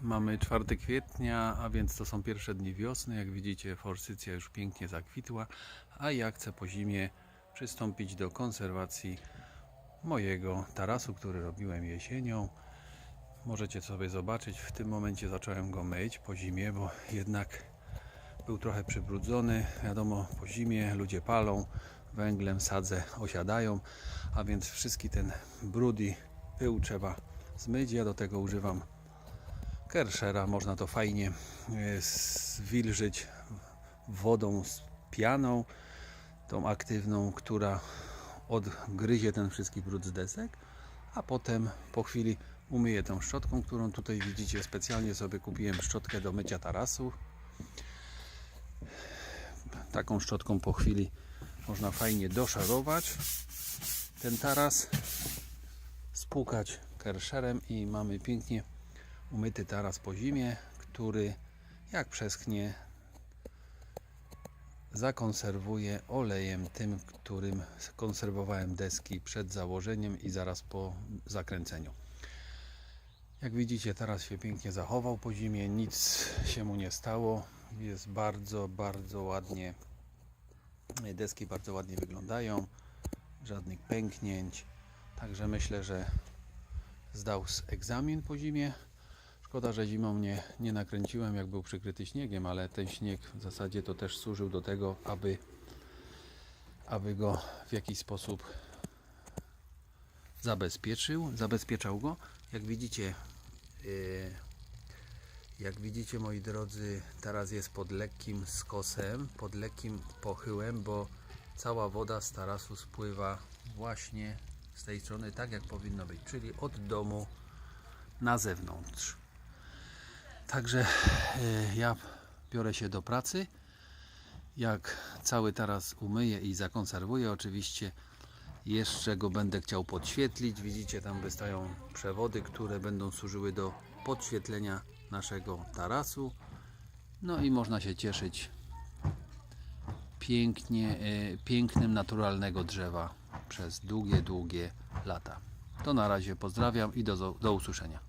Mamy 4 kwietnia, a więc to są pierwsze dni wiosny. Jak widzicie, forsycja już pięknie zakwitła, a ja chcę po zimie przystąpić do konserwacji mojego tarasu, który robiłem jesienią. Możecie sobie zobaczyć, w tym momencie zacząłem go myć po zimie, bo jednak był trochę przybrudzony. Wiadomo, po zimie ludzie palą, węglem, sadze osiadają, a więc wszystki ten brud i pył trzeba zmyć. Ja do tego używam Kershera. Można to fajnie e, zwilżyć wodą z pianą, tą aktywną, która odgryzie ten wszystki brud z desek, a potem po chwili umyję tą szczotką, którą tutaj widzicie. Specjalnie sobie kupiłem szczotkę do mycia tarasu. Taką szczotką po chwili można fajnie doszarować ten taras, spłukać kersherem i mamy pięknie umyty taras po zimie, który jak przeschnie zakonserwuję olejem tym, którym konserwowałem deski przed założeniem i zaraz po zakręceniu. Jak widzicie, teraz się pięknie zachował po zimie, nic się mu nie stało. Jest bardzo, bardzo ładnie. Deski bardzo ładnie wyglądają, żadnych pęknięć. Także myślę, że zdał egzamin po zimie. Szkoda, że zimą nie, nie nakręciłem, jak był przykryty śniegiem, ale ten śnieg w zasadzie to też służył do tego, aby, aby go w jakiś sposób zabezpieczył, zabezpieczał go. Jak widzicie, yy, jak widzicie moi drodzy, teraz jest pod lekkim skosem, pod lekkim pochyłem, bo cała woda z tarasu spływa właśnie z tej strony, tak jak powinno być, czyli od domu na zewnątrz. Także e, ja biorę się do pracy. Jak cały taras umyję i zakonserwuję, oczywiście jeszcze go będę chciał podświetlić. Widzicie, tam wystają przewody, które będą służyły do podświetlenia naszego tarasu. No i można się cieszyć pięknie, e, pięknym naturalnego drzewa przez długie, długie lata. To na razie pozdrawiam i do, do usłyszenia.